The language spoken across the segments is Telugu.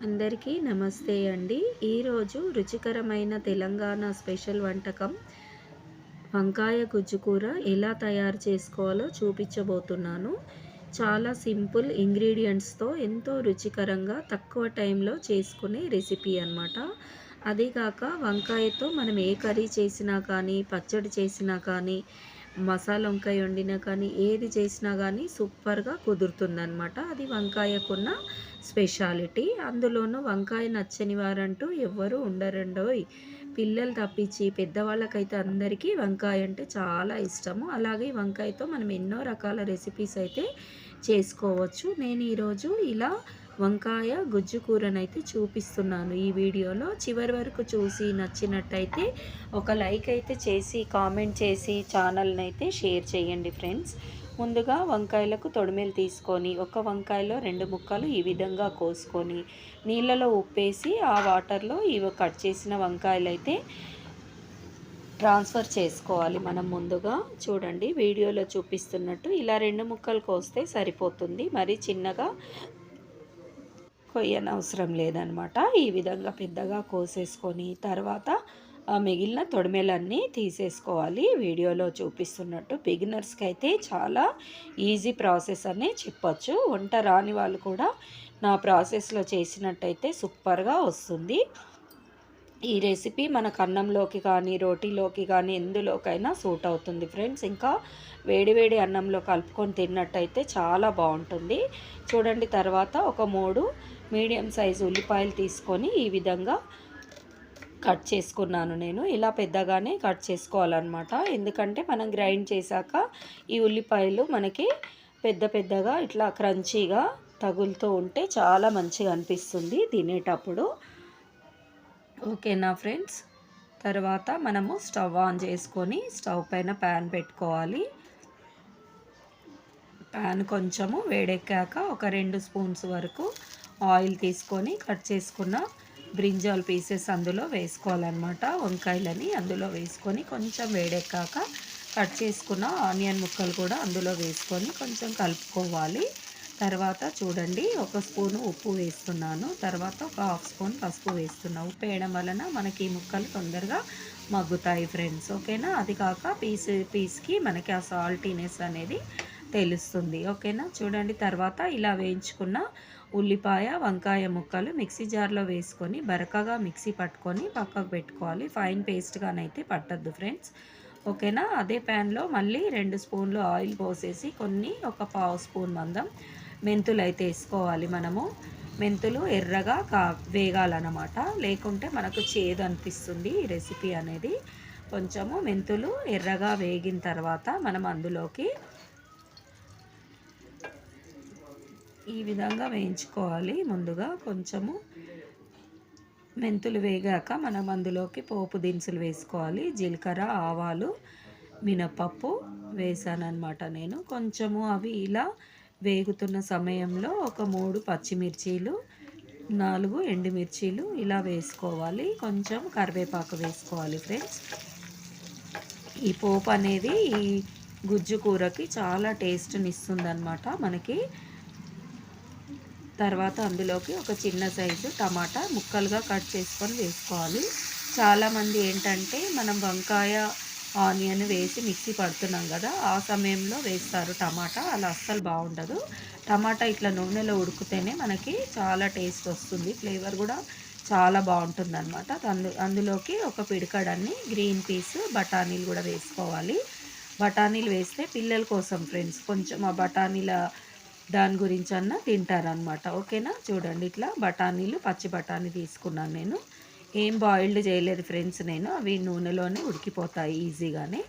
అందరికీ నమస్తే అండి. ఈరోజు రుచికరమైన తెలంగాణ స్పెషల్ వంటకం వంకాయ గుజ్జు కూర ఎలా తయారు చేసుకోవాలో చూపించబోతున్నాను. చాలా సింపుల్ ఇంగ్రీడియంట్స్తో ఎంతో రుచికరంగా తక్కువ టైంలో చేసుకునే రెసిపీ అనమాట అదీగాక వంకాయతో మనం ఏ కర్రీ చేసినా కానీ పచ్చడి చేసినా కానీ మసాలా వంకాయ వండినా కానీ ఏది చేసినా కానీ సూపర్గా కుదురుతుందనమాట అది వంకాయకున్న స్పెషాలిటీ. అందులోనూ వంకాయ నచ్చని వారంటూ ఎవ్వరూ ఉండరండోయ్ పిల్లలు తప్పించి పెద్దవాళ్ళకైతే అందరికీ వంకాయ అంటే చాలా ఇష్టము. అలాగే వంకాయతో మనం ఎన్నో రకాల రెసిపీస్ అయితే చేసుకోవచ్చు. నేను ఈరోజు ఇలా వంకాయ గుజ్జు కూరనైతే చూపిస్తున్నాను ఈ వీడియోలో. చివరి వరకు చూసి నచ్చినట్టయితే ఒక లైక్ అయితే చేసి కామెంట్ చేసి ఛానల్ని అయితే షేర్ చేయండి ఫ్రెండ్స్. ముందుగా వంకాయలకు తొడిమేలు తీసుకొని ఒక వంకాయలో రెండు ముక్కలు ఈ విధంగా కోసుకొని నీళ్ళలో ఉప్పేసి ఆ వాటర్లో ఇవి కట్ చేసిన వంకాయలు అయితే ట్రాన్స్ఫర్ చేసుకోవాలి మనం ముందుగా. చూడండి వీడియోలో చూపిస్తున్నట్టు ఇలా రెండు ముక్కలు కోస్తే సరిపోతుంది. మరి చిన్నగా కొయ్యనవసరం లేదనమాట. ఈ విధంగా పెద్దగా కోసేసుకొని తర్వాత మిగిలిన తొడిమెలన్నీ తీసేసుకోవాలి. వీడియోలో చూపిస్తున్నట్టు బిగినర్స్కి అయితే చాలా ఈజీ ప్రాసెస్ అని చెప్పచ్చు. వంట రాని వాళ్ళు కూడా నా ప్రాసెస్లో చేసినట్టయితే సూపర్గా వస్తుంది. ఈ రెసిపీ మన అన్నంలోకి కానీ రోటీలోకి కానీ ఎందులోకైనా సూట్ అవుతుంది ఫ్రెండ్స్. ఇంకా వేడివేడి అన్నంలో కలుపుకొని తిన్నట్టయితే చాలా బాగుంటుంది. చూడండి తర్వాత ఒక మూడు మీడియం సైజు ఉల్లిపాయలు తీసుకొని ఈ విధంగా కట్ చేసుకున్నాను నేను. ఇలా పెద్దగానే కట్ చేసుకోవాలన్నమాట. ఎందుకంటే మనం గ్రైండ్ చేశాక ఈ ఉల్లిపాయలు మనకి పెద్ద పెద్దగా ఇట్లా క్రంచీగా తగులుతూ ఉంటే చాలా మంచిగా అనిపిస్తుంది తినేటప్పుడు. ఓకేనా ఫ్రెండ్స్? తర్వాత మనము స్టవ్ ఆన్ చేసుకొని స్టవ్ పైన ప్యాన్ పెట్టుకోవాలి. ప్యాన్ కొంచెము వేడెక్కాక ఒక రెండు స్పూన్స్ వరకు ఆయిల్ తీసుకొని కట్ చేసుకున్న బ్రింజాల్ పీసెస్ అందులో వేసుకోవాలన్నమాట. వంకాయలని అందులో వేసుకొని కొంచెం వేడెక్కాక కట్ చేసుకున్న ఆనియన్ ముక్కలు కూడా అందులో వేసుకొని కొంచెం కలుపుకోవాలి. తర్వాత చూడండి ఒక స్పూను ఉప్పు వేస్తున్నాను. తర్వాత ఒక హాఫ్ స్పూన్ పసుపు వేస్తున్నా. ఉప్పు వేయడం వలన మనకి ఈ ముక్కలు తొందరగా మగ్గుతాయి ఫ్రెండ్స్. ఓకేనా? అది కాక పీస్ పీస్కి మనకి ఆ సాల్టీనెస్ అనేది తెలుస్తుంది. ఓకేనా? చూడండి తర్వాత ఇలా వేయించుకున్న ఉల్లిపాయ వంకాయ ముక్కలు మిక్సీ జార్లో వేసుకొని బరకగా మిక్సీ పట్టుకొని పక్కకు పెట్టుకోవాలి. ఫైన్ పేస్ట్గానైతే పట్టద్దు ఫ్రెండ్స్. ఓకేనా? అదే ప్యాన్లో మళ్ళీ రెండు స్పూన్లు ఆయిల్ పోసేసి కొన్ని ఒక పావు స్పూన్ మందం మెంతులు అయితే వేసుకోవాలి మనము. మెంతులు ఎర్రగా కా వేగాలన్నమాట. లేకుంటే మనకు చేదు అనిపిస్తుంది ఈ రెసిపీ అనేది. కొంచెము మెంతులు ఎర్రగా వేగిన తర్వాత మనం అందులోకి ఈ విధంగా వేయించుకోవాలి. ముందుగా కొంచెము మెంతులు వేగాక మనం అందులోకి పోపు దినుసులు వేసుకోవాలి. జీలకర్ర ఆవాలు మినపప్పు వేసానమాట నేను. కొంచెము అవి ఇలా వేగుతున్న సమయంలో ఒక మూడు పచ్చిమిర్చీలు నాలుగు ఎండుమిర్చీలు ఇలా వేసుకోవాలి. కొంచెం కరివేపాకు వేసుకోవాలి ఫ్రెండ్స్. ఈ పోపు అనేది ఈ గుజ్జు కూరకి చాలా టేస్ట్ని ఇస్తుందన్నమాట మనకి తర్వాత అందులోకి ఒక చిన్న సైజు టమాటా ముక్కలుగా కట్ చేసుకొని వేసుకోవాలి. చాలామంది ఏంటంటే మనం వంకాయ ఆనియన్ వేసి మిక్సీ పడుతున్నాం కదా ఆ సమయంలో వేస్తారు టమాటా. అలా అస్సలు బాగుండదు. టమాటా ఇట్లా నూనెలో ఉడికితేనే మనకి చాలా టేస్ట్ వస్తుంది. ఫ్లేవర్ కూడా చాలా బాగుంటుంది అనమాట అందు అందులోకి ఒక పిడికడన్ని గ్రీన్ పీస్ బఠానీలు కూడా వేసుకోవాలి. బఠానీలు వేస్తే పిల్లల కోసం ఫ్రెండ్స్ కొంచెం ఆ బఠానీల దాని గురించి అన్న తింటారనమాట ఓకేనా? చూడండి ఇట్లా బఠానీలు పచ్చి బఠానీ తీసుకున్నాను నేను. ఏం బాయిల్డ్ చేయలేదు ఫ్రెండ్స్ నేను. అవి నూనెలోనే ఉడికిపోతాయి ఈజీగానే.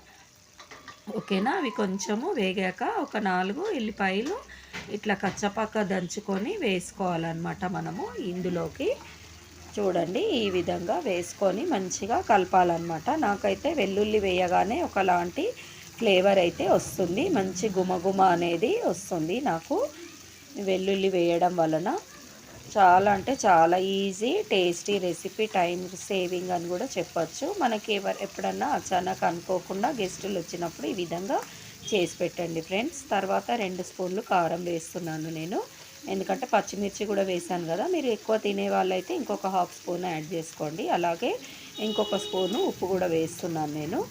ఓకేనా? అవి కొంచెము వేగాక ఒక నాలుగు ఎల్లిపాయలు ఇట్లా కచ్చపక్క దంచుకొని వేసుకోవాలన్నమాట మనము ఇందులోకి. చూడండి ఈ విధంగా వేసుకొని మంచిగా కలపాలన్నమాట. నాకైతే వెల్లుల్లి వేయగానే ఒకలాంటి ఫ్లేవర్ అయితే వస్తుంది. మంచి గుమగుమ అనేది వస్తుంది నాకు. వెల్లుల్లి వేయడం వలన చాలా అంటే చాలా easy tasty recipe time saving అని కూడా చెప్పచ్చు. మనకి ఎవరు ఎప్పుడన్నా అచానక్ అనుకోకుండా గెస్టులు వచ్చినప్పుడు ఈ విధంగా చేసి పెట్టండి ఫ్రెండ్స్. తర్వాత రెండు స్పూన్లు కారం వేస్తున్నాను నేను. ఎందుకంటే పచ్చిమిర్చి కూడా వేసాను కదా. మీరు ఎక్కువ తినే వాళ్ళైతే ఇంకొక హాఫ్ స్పూన్ యాడ్ చేసుకోండి. అలాగే ఇంకొక స్పూను ఉప్పు కూడా వేస్తున్నాను నేను.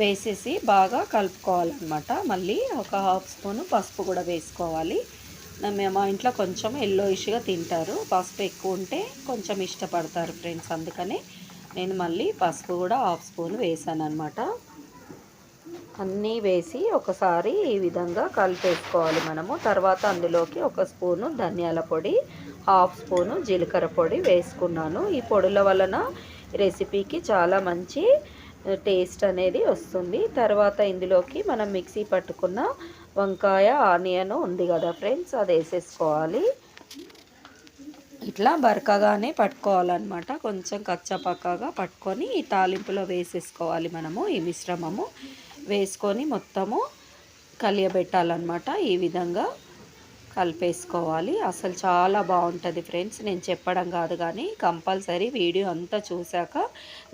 వేసేసి బాగా కలుపుకోవాలన్నమాట. మళ్ళీ ఒక హాఫ్ స్పూను పసుపు కూడా వేసుకోవాలి. మా ఇంట్లో కొంచెం ఎల్లోయిష్గా తింటారు. పసుపు ఎక్కువ ఉంటే కొంచెం ఇష్టపడతారు ఫ్రెండ్స్ అందుకనే నేను మళ్ళీ పసుపు కూడా హాఫ్ స్పూన్ వేసాను అనమాట అన్నీ వేసి ఒకసారి ఈ విధంగా కలిపేసుకోవాలి మనము. తర్వాత అందులోకి ఒక స్పూను ధనియాల పొడి హాఫ్ స్పూను జీలకర్ర పొడి వేసుకున్నాను. ఈ పొడుల వలన రెసిపీకి చాలా మంచి టేస్ట్ అనేది వస్తుంది. తర్వాత ఇందులోకి మనం మిక్సీ పట్టుకున్న వంకాయ ఆనియన్ ఉంది కదా ఫ్రెండ్స్ అది వేసేసుకోవాలి. ఇట్లా బరకగానే పట్టుకోవాలన్నమాట. కొంచెం కచ్చపక్కగా పట్టుకొని ఈ తాలింపులో వేసేసుకోవాలి మనము ఈ మిశ్రమము. వేసుకొని మొత్తము కలియబెట్టాలన్నమాట ఈ విధంగా. కలిపేసుకోవాలి. అసలు చాలా బాగుంటుంది ఫ్రెండ్స్. నేను చెప్పడం కాదు కానీ కంపల్సరీ వీడియో అంతా చూశాక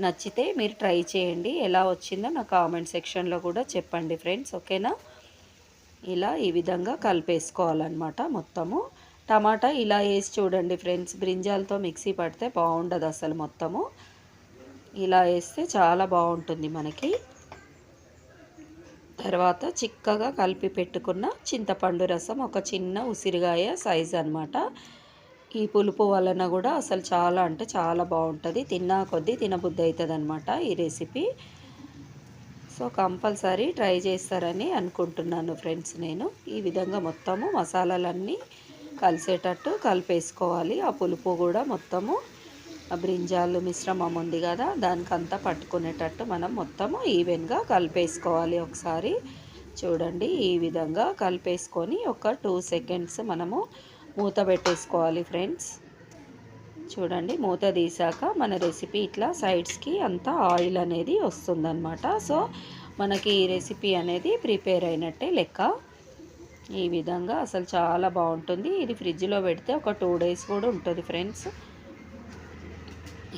నచ్చితే మీరు ట్రై చేయండి. ఎలా వచ్చిందో నా కామెంట్ సెక్షన్లో కూడా చెప్పండి ఫ్రెండ్స్. ఓకేనా? ఇలా ఈ విధంగా కలిపేసుకోవాలన్నమాట మొత్తము. టమాటా ఇలా వేసి చూడండి ఫ్రెండ్స్. బ్రింజాలతో మిక్సీ పడితే బాగుండదు అసలు మొత్తము. ఇలా వేస్తే చాలా బాగుంటుంది మనకి. తర్వాత చిక్కగా కలిపి పెట్టుకున్న చింతపండు రసం ఒక చిన్న ఉసిరిగాయ సైజ్ అనమాట ఈ పులుపు వలన కూడా అసలు చాలా అంటే చాలా బాగుంటుంది. తిన్నా కొద్దీ తినబుద్ధి అవుతుంది అనమాట ఈ రెసిపీ. సో కంపల్సరీ ట్రై చేస్తారని అనుకుంటున్నాను ఫ్రెండ్స్ నేను. ఈ విధంగా మొత్తము మసాలాలన్నీ కలిసేటట్టు కలిపేసుకోవాలి. ఆ పులుపు కూడా మొత్తము బ్రింజాలు మిశ్రమం ఉంది కదా దానికంతా పట్టుకునేటట్టు మనం మొత్తము ఈవెన్గా కలిపేసుకోవాలి ఒకసారి. చూడండి ఈ విధంగా కలిపేసుకొని ఒక టూ సెకండ్స్ మనము మూత పెట్టేసుకోవాలి ఫ్రెండ్స్. చూడండి మూత తీసాక మన రెసిపీ ఇట్లా సైడ్స్కి అంతా ఆయిల్ అనేది వస్తుందన్నమాట. సో మనకి ఈ రెసిపీ అనేది ప్రిపేర్ అయినట్టే లెక్క. ఈ విధంగా అసలు చాలా బాగుంటుంది. ఇది ఫ్రిడ్జ్లో పెడితే ఒక టూ డేస్ కూడా ఉంటుంది ఫ్రెండ్స్.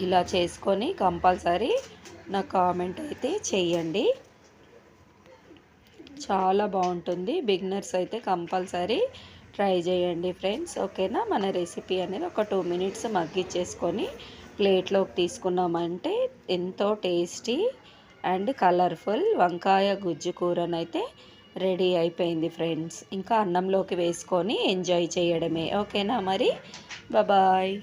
ఇలా చేసుకొని కంపల్సరీ నా కామెంట్ అయితే చెయ్యండి చాలా బాగుంటుంది. బిగినర్స్ అయితే కంపల్సరీ ట్రై చేయండి ఫ్రెండ్స్. ఓకేనా? మన రెసిపీ అనేది ఒక టూ మినిట్స్ మగ్గిచ్చేసుకొని ప్లేట్లోకి తీసుకున్నామంటే ఎంతో టేస్టీ అండ్ కలర్ఫుల్ వంకాయ గుజ్జు కూరనైతే రెడీ అయిపోయింది ఫ్రెండ్స్. ఇంకా అన్నంలోకి వేసుకొని ఎంజాయ్ చేయడమే. ఓకేనా మరి? బాయ్.